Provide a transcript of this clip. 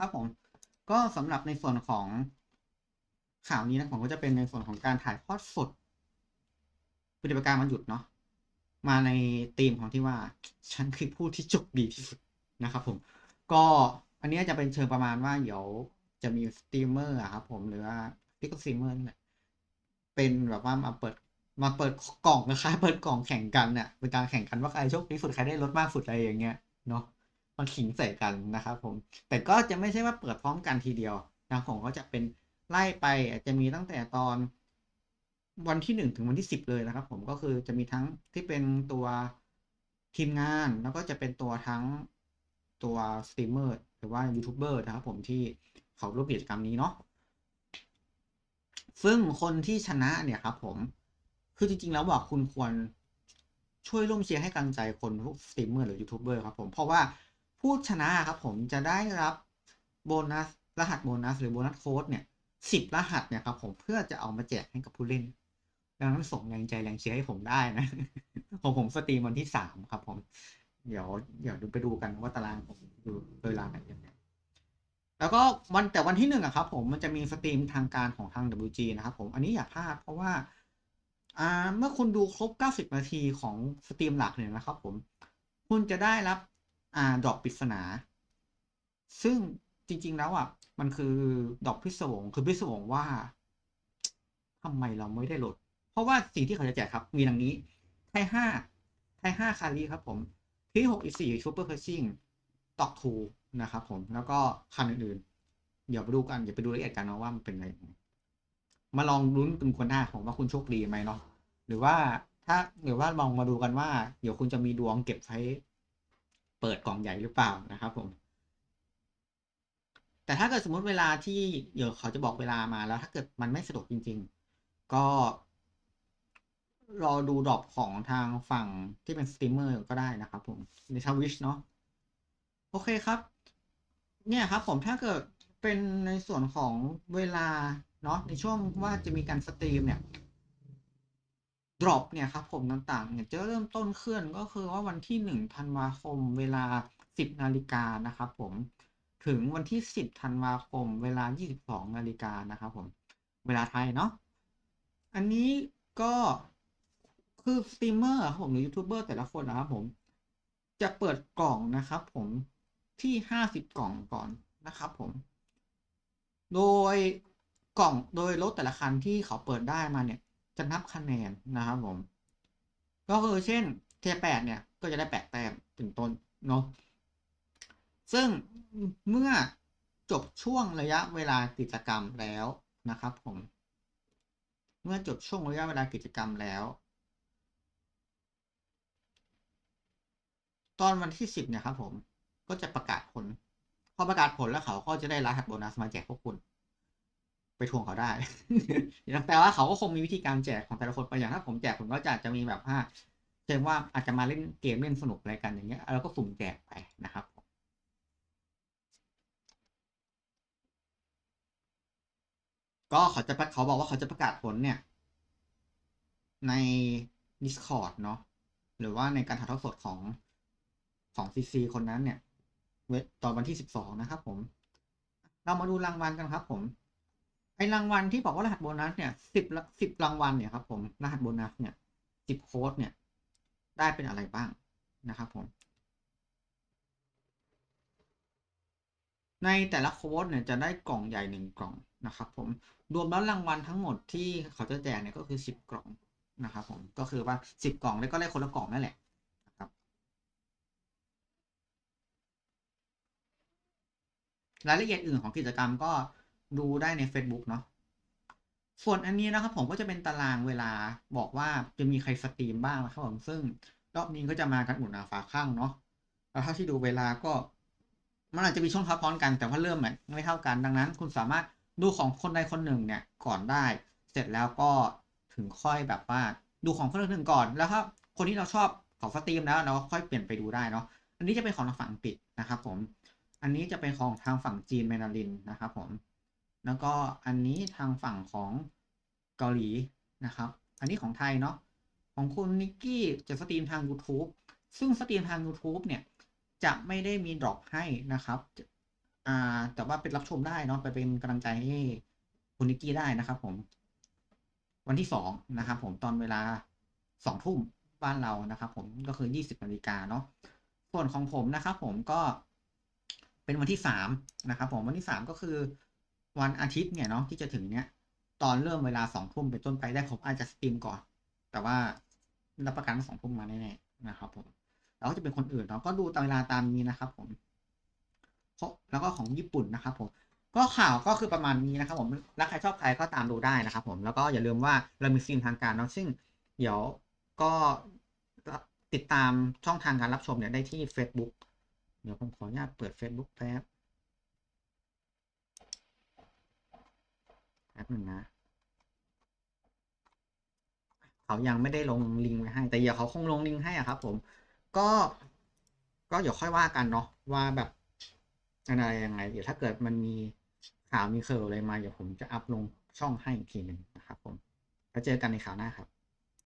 ครับผม ก็สำหรับในส่วนของข่าวนี้นะผมก็จะเป็นในส่วนของการถ่ายทอดสดปฏิบัติการวันหยุดเนาะมาในธีมของที่ว่าฉันคือผู้ที่โชคดีที่สุดนะครับผม ก็อันนี้จะเป็นเชิงประมาณว่าเดี๋ยวจะมีสตรีมเมอร์อะครับผมหรือว่าพิกสตรีมเมอร์นี่แหละเป็นแบบว่ามาเปิดมาเปิดกล่องนะคะเปิดกล่องแข่งกันเนี่ยเป็นการแข่งกันว่าใครโชคดีสุดใครได้รถมากสุดอะไรอย่างเงี้ยเนาะ มาขิงใส่กันนะครับผม แต่ก็จะไม่ใช่ว่าเปิดพร้อมกันทีเดียวนะผมก็จะเป็นไล่ไปอาจจะมีตั้งแต่ตอนวันที่หนึ่งถึงวันที่สิบเลยนะครับ ผมก็คือจะมีทั้งที่เป็นตัวทีมงาน แล้วก็จะเป็นตัวทั้งตัวสตรีมเมอร์หรือว่ายูทูบเบอร์นะครับผมที่เขาร่วมกิจกรรมนี้เนาะซึ่งคนที่ชนะเนี่ยครับผมคือจริงๆแล้วว่าคุณควรช่วยร่วมเชียร์ให้กำลังใจคนพวกสตรีมเมอร์หรือยูทูบเบอร์ครับผมเพราะว่า ผู้ชนะครับผมจะได้รับโบนัสรหัสโบนัสหรือโบนัสโค้ดเนี่ยสิบรหัสเนี่ยครับผมเพื่อจะเอามาแจกให้กับผู้เล่น ดังนั้นส่งแรงใจแรงเชียร์ให้ผมได้นะของผมสตรีมวันที่สามครับผมเดี๋ยวเดี๋ยวดูไปดูกันว่าตารางผมดูเวลาไหนยังไงแล้วก็วันแต่วันที่หนึ่งอะครับผมมันจะมีสตรีมทางการของทาง WG นะครับผมอันนี้อย่าพลาดเพราะว่าอ่าเมื่อคุณดูครบ 90 นาทีของสตรีมหลักเนี่ยนะครับผม คุณจะได้รับ อ่าดอกปริศนา ซึ่งจริง ๆ แล้วอะ มันคือดอกพิศวงคือพิศวงว่าทำไมเราไม่ได้โหลด เพราะว่าสิ่งที่เขาจะแจกครับ มีดังนี้ ไทยห้าไทยห้าคารีครับผมที่หกอีสี่ซูเปอร์เพอร์ชิ่งตอกทูนะครับผมแล้วก็คันอื่นๆ เดี๋ยวไปดูกัน เดี๋ยวไปดูรายละเอียดกันนะว่ามันเป็นอะไรยังไงมาลองลุ้นกันคนหน้าผมว่าคุณโชคดีไหมเนาะหรือว่าถ้าหรือว่าลองมาดูกันว่า เดี๋ยวคุณจะมีดวงเก็บไว้ เปิดกล่องใหญ่หรือเปล่านะครับผม แต่ถ้าเกิดสมมติเวลาที่เดี๋ยวเขาจะบอกเวลามาแล้ว ถ้าเกิดมันไม่สะดวกจริง ๆ ก็รอดูดรอปของทางฝั่งที่เป็นสตรีมเมอร์ก็ได้นะครับผมในทวิชเนาะโอเคครับ เนี่ยครับผมถ้าเกิดเป็นในส่วนของเวลาเนาะในช่วงว่าจะมีการสตรีมเนี่ย ดรอปเนี่ยครับผมต่างๆเนี่ยจะเริ่มต้นเคลื่อนก็คือว่าวันที่หนึ่งธันวาคมเวลาสิบนาฬิกานะครับผมถึงวันที่สิบธันวาคม เวลายี่สิบสองนาฬิกานะครับผมเวลาไทยเนาะอันนี้ก็คือสตรีมเมอร์ครับผมหรือยูทูบเบอร์แต่ละคนนะครับผมจะเปิดกล่องนะครับผมที่ห้าสิบกล่องก่อนนะครับผม โดยกล่องโดยรถแต่ละคันที่เขาเปิดได้มาเนี่ย จะนับคะแนนนะครับผม ก็คือเช่นเทแปดเนี่ย ก็จะได้แปดแต้มถึงต้นเนาะซึ่งเมื่อจบช่วงระยะเวลากิจกรรมแล้วนะครับผม เมื่อจบช่วงระยะเวลากิจกรรมแล้ว ตอนวันที่สิบเนี่ยครับผมก็จะประกาศผล พอประกาศผลแล้วเขาก็จะได้รหัสโบนัสมาแจกพวกคุณ ไปทวงเขาได้แต่ว่าเขาก็คงมีวิธีการแจกของแต่ละคนไปอย่างถ้าผมแจกผมก็จะจะมีแบบว่าเช่นว่าอาจจะมาเล่นเกมเล่นสนุกอะไรกันอย่างเงี้ยแล้วก็สุ่มแจกไปนะครับก็เขาจะเขาบอกว่าเขาจะประกาศผลเนี่ย ใน Discord เนาะหรือว่าในการถ่ายทอดสดของของซีซีคนนั้นเนี่ยเวตอนวันที่สิบสองนะครับผม เรามาดูรางวัลกันครับผม ไอรางวัลที่บอกว่ารหัสโบนัสเนี่ยสิบสิบรางวัลเนี่ยครับผมรหัสโบนัสเนี่ยสิบโค้ดเนี่ย ได้เป็นอะไรบ้างนะครับผม ในแต่ละโค้ดเนี่ยจะได้กล่องใหญ่หนึ่งกล่องนะครับผมรวมแล้วรางวัลทั้งหมดที่เขาจะแจกเนี่ยก็คือสิบกล่องนะครับผมก็คือว่าสิบกล่องแล้วก็ได้คนละกล่องนั่นแหละนะครับรายละเอียดอื่นของกิจกรรมก็ ดูได้ใน Facebook เนาะส่วนอันนี้นะครับผมก็จะเป็นตารางเวลาบอกว่าจะมีใครสตรีมบ้างนะครับผมซึ่งรอบนี้ก็จะมากันอุ่นอาฟ้าข้างเนาะแล้วเท่าที่ดูเวลาก็มันอาจจะมีช่วงทับซ้อนกันแต่ว่าเริ่มไม่เท่ากันดังนั้น คุณสามารถดูของคนใดคนหนึ่งเนี่ยก่อนได้ เสร็จแล้วก็ถึงค่อยแบบว่าดูของคนใดคนหนึ่งก่อนแล้วถ้าคนที่เราชอบของสตรีมแล้วเราก็ค่อยเปลี่ยนไปดูได้เนาะอันนี้จะเป็นของทางฝั่งอังกฤษนะครับผม อันนี้จะเป็นของทางฝั่งจีนแมนดารินนะครับผม แล้วก็อันนี้ทางฝั่งของเกาหลีนะครับ อันนี้ของไทยเนาะของคุณนิกกี้จะสตรีมทาง YouTube ซึ่งสตรีมทาง YouTube เนี่ย จะไม่ได้มีดรอปให้นะครับอ่าแต่ว่าเป็นรับชมได้เนาะไปเป็นกำลังใจให้คุณนิกกี้ได้นะครับผม วันที่สองนะครับผมตอนเวลาสองทุ่มบ้านเรานะครับผมก็คือยี่สิบนาฬิกาเนาะส่วนของผมนะครับผมก็เป็นวันที่สามนะครับผมวันที่สามก็คือ วันอาทิตย์เนี่ยเนาะที่จะถึงเนี้ยตอนเริ่มเวลาสองทุ่มเป็นต้นไปได้ผมอาจจะสตรีมก่อน แต่ว่ารับประกันสองทุ่มมาแน่ๆนะครับผมแล้วก็จะเป็นคนอื่นเนาะก็ดูตามเวลาตามนี้นะครับผมแล้วก็ของญี่ปุ่นนะครับผมก็ข่าวก็คือประมาณนี้นะครับผมรักใครชอบใครก็ตามดูได้นะครับผมแล้วก็อย่าลืมว่าเรามีซีนทางการเนาะซึ่งเดี๋ยวก็ติดตามช่องทางการรับชมเนี่ยได้ที่ Facebook เดี๋ยวผมขออนุญาตเปิด Facebook แป๊บแป๊บหนึ่งนะ เขายังไม่ได้ลงลิงก์ไว้ให้ แต่เดี๋ยวเขาคงลงลิงก์ให้อะครับ ผม ก็ก็เดี๋ยวค่อยว่ากันเนาะว่าแบบอะไรยังไง เดี๋ยวถ้าเกิดมันมีข่าวมีเคอร์อะไรมาเดี๋ยวผมจะอัพลงช่องให้อีกทีหนึ่งนะครับ ผมแล้วเจอกันในข่าวหน้าครับ